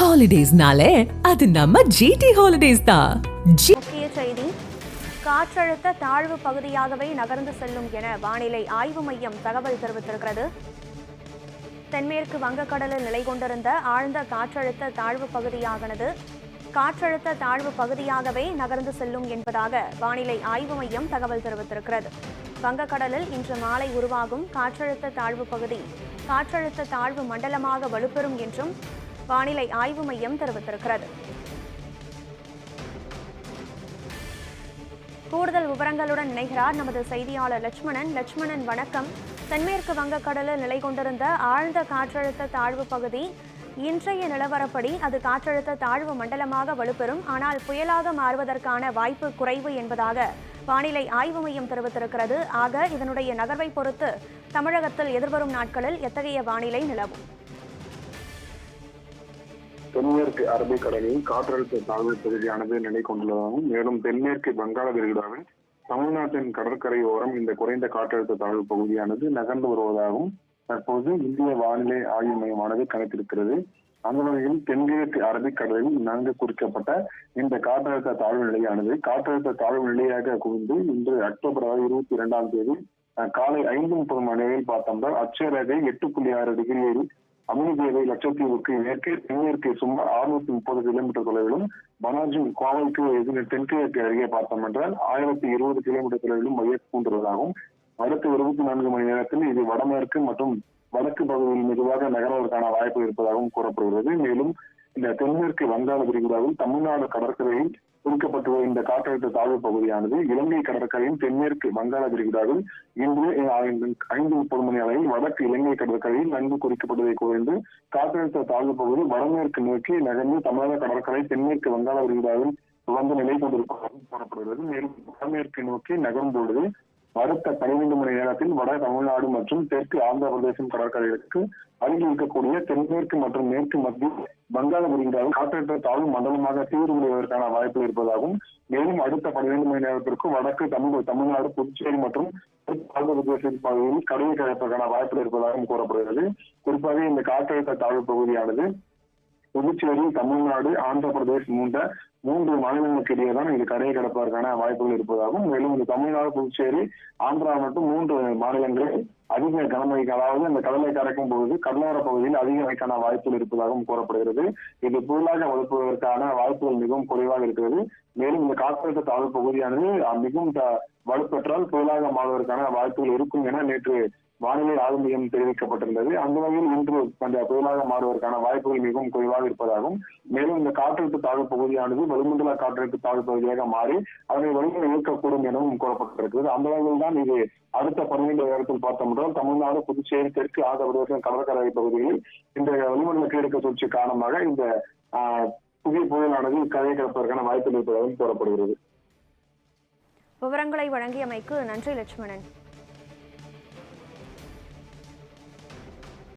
ஹாலிடேஸ்னாலே அது நம்ம ஜிடி ஹாலிடேஸ் தான் முக்கிய செய்தி காற்றழுத்த தாழ்வு பகுதியாகவே நகர்ந்து செல்லும் என வானிலை ஆய்வு மையம் தகவல் தெரிவித்திருக்கிறது. தென்மேற்கு வங்கக்கடலில் நிலை கொண்டிருந்த ஆழ்ந்த காற்றழுத்த தாழ்வு பகுதியாகனது காற்றழுத்த தாழ்வு பகுதியாகவே நகர்ந்து செல்லும் என்பதாக வானிலை ஆய்வு மையம் தகவல் தெரிவித்திருக்கிறது. வங்கக்கடலில் இன்று மாலை உருவாகும் காற்றழுத்த தாழ்வு பகுதி காற்றழுத்த தாழ்வு மண்டலமாக வலுப்பெறும் என்றும் வானிலை ஆய்வு மையம் தெரிவித்திருக்கிறது. கூடுதல் விவரங்களுடன் இணைகிறார் நமது செய்தியாளர் லட்சுமணன். லட்சுமணன் வணக்கம். தென்மேற்கு வங்கக்கடலில் நிலை கொண்டிருந்த ஆழ்ந்த காற்றழுத்த தாழ்வு பகுதி இன்றைய நிலவரப்படி அது காற்றழுத்த தாழ்வு மண்டலமாக வலுப்பெறும். ஆனால் புயலாக மாறுவதற்கான வாய்ப்பு குறைவு என்பதாக வானிலை ஆய்வு மையம் தெரிவித்திருக்கிறது. ஆக இதனுடைய நகர்வை பொறுத்து தமிழகத்தில் எதிர்வரும் நாட்களில் எத்தகைய வானிலை நிலவும்? தென்மேற்கு அரபிக்கடலில் காற்றழுத்த தாழ்வு பகுதியானது நிலை கொண்டுள்ளதாகவும் மேலும் தென்மேற்கு வங்காள விரிகுடாவில் தமிழ்நாட்டின் கடற்கரை ஓரம் இந்த குறைந்த காற்றழுத்த தாழ்வு பகுதியானது நகர்ந்து வருவதாகவும் தற்போது இந்திய வானிலை ஆய்வு மையமானது கணித்திருக்கிறது. அந்த வகையில் தென்கிழக்கு அரபிக்கடலில் நன்கு குறிக்கப்பட்ட இந்த காற்றழுத்த தாழ்வு நிலையானது காற்றழுத்த தாழ்வு நிலையாக குவிந்து இன்று அக்டோபர் இருபத்தி இரண்டாம் தேதி காலை ஐந்து முப்பது மணி அளவில் பார்த்தோம்னா அச்சரேகை எட்டு புள்ளி ஆறு டிகிரியில் அமிர்தேவை லட்சத்தீவுக்கு மேற்கே தென்மேற்கே சுமார் அறுநூத்தி முப்பது கிலோமீட்டர் தொலைவிலும் பனாஜி கோவைக்கு எதிர் தென்கிழக்கு அருகே பார்த்தோம் என்றால் ஆயிரத்தி இருபது கிலோமீட்டர் தொலைவிலும் மைய பூண்டுள்ளதாகவும் அடுத்த இருபத்தி நான்கு மணி நேரத்தில் இது வடமேற்கு மற்றும் வடக்கு பகுதியில் மெதுவாக நகர்வதற்கான வாய்ப்பு இருப்பதாகவும் கூறப்படுகிறது. மேலும் இந்த தென்மேற்கு வங்காள விரிகுடாவில் தமிழ்நாடு கடற்கரையில் குறிக்கப்பட்டுள்ள இந்த காற்றழுத்த தாழ்வு பகுதியானது இலங்கை கடற்கரையின் தென்மேற்கு வங்காள விரிகுடாவில் இன்று ஐந்து முப்பது மணி அளவில் வடக்கு இலங்கை கடற்கரையில் நன்கு குறிக்கப்படுவதை குறைந்து காற்றழுத்த தாழ்வு பகுதி வடமேற்கு நோக்கி நகர்ந்து தமிழக கடற்கரை தென்மேற்கு வங்காள விரிகுடாவில் தொடர்ந்து நிலை கொண்டிருப்பதாகவும் கூறப்படுகிறது. மேலும் வடமேற்கு நோக்கி நகரும் பொழுது அடுத்த பனிரெண்டு மணி நேரத்தில் வட தமிழ்நாடு மற்றும் தெற்கு ஆந்திர பிரதேசம் கடற்கரைகளுக்கு அருகில் இருக்கக்கூடிய தென்மேற்கு மற்றும் மேற்கு மத்திய வங்காள விரிகுடாவில் காற்றழுத்த தாழ்வு மண்டலமாக தீவிரமடைவதற்கான வாய்ப்பு இருப்பதாகவும் மேலும் அடுத்த பன்னிரண்டு மணி நேரத்திற்கு வடக்கு தமிழ் தமிழ்நாடு புதுச்சேரி மற்றும் தெற்கு ஆந்திர பிரதேச பகுதியில் கடலை கிடைப்பதற்கான வாய்ப்பு இருப்பதாகவும் கூறப்படுகிறது. குறிப்பாக இந்த காற்றழுத்த தாழ்வு பகுதியானது புதுச்சேரி தமிழ்நாடு ஆந்திர பிரதேஷ் மூன்ற மூன்று மாநிலங்களுக்கு இடையே தான் இது கரையை கடப்பதற்கான வாய்ப்புகள் இருப்பதாகவும் மேலும் இந்த தமிழ்நாடு புதுச்சேரி ஆந்திரா மற்றும் மூன்று மாநிலங்களில் அதிக கனமழை அதாவது அந்த கடலை கரைக்கும் பொழுது கடலோர பகுதியில் அதிக மழைக்கான வாய்ப்புகள் இருப்பதாகவும் கூறப்படுகிறது. இது புயலாக வலுப்புவதற்கான வாய்ப்புகள் மிகவும் குறைவாக இருக்கிறது. மேலும் இந்த காற்றழுத்த தாழ்வு பகுதியானது மிகவும் வலுப்பெற்றால் புயலாக மாறுவதற்கான வாய்ப்புகள் இருக்கும் என நேற்று வானிலை ஆய்வு மையம் தெரிவிக்கப்பட்டிருந்தது. அந்த வகையில் இன்று அந்த புயலாக மாறுவதற்கான வாய்ப்புகள் மிகவும் குறைவாக இருப்பதாகவும் மேலும் இந்த காற்றழுத்த தாழ்வு பகுதியானது வளிமண்டல காற்றழுத்த தாழ்வு பகுதியாக மாறி அதனை வலிமை இயக்கக்கூடும் எனவும் கூறப்பட்டிருக்கிறது. அந்த வகையில் தான் இது அடுத்த பன்னிரண்டு நேரத்தில் பார்த்தோம் என்றால் தமிழ்நாடு புதுச்சேரி தெற்கு ஆந்திர பிரதேசம் கடற்கரை பகுதிகளில் இந்த வளிமண்டல கீழக்க சுழற்சி காரணமாக இந்த புதிய புயலானது கரையை கிடப்பதற்கான வாய்ப்பு இருப்பதாகவும் கூறப்படுகிறது. விவரங்களை வழங்கியமைக்கு நன்றி லட்சுமணன்.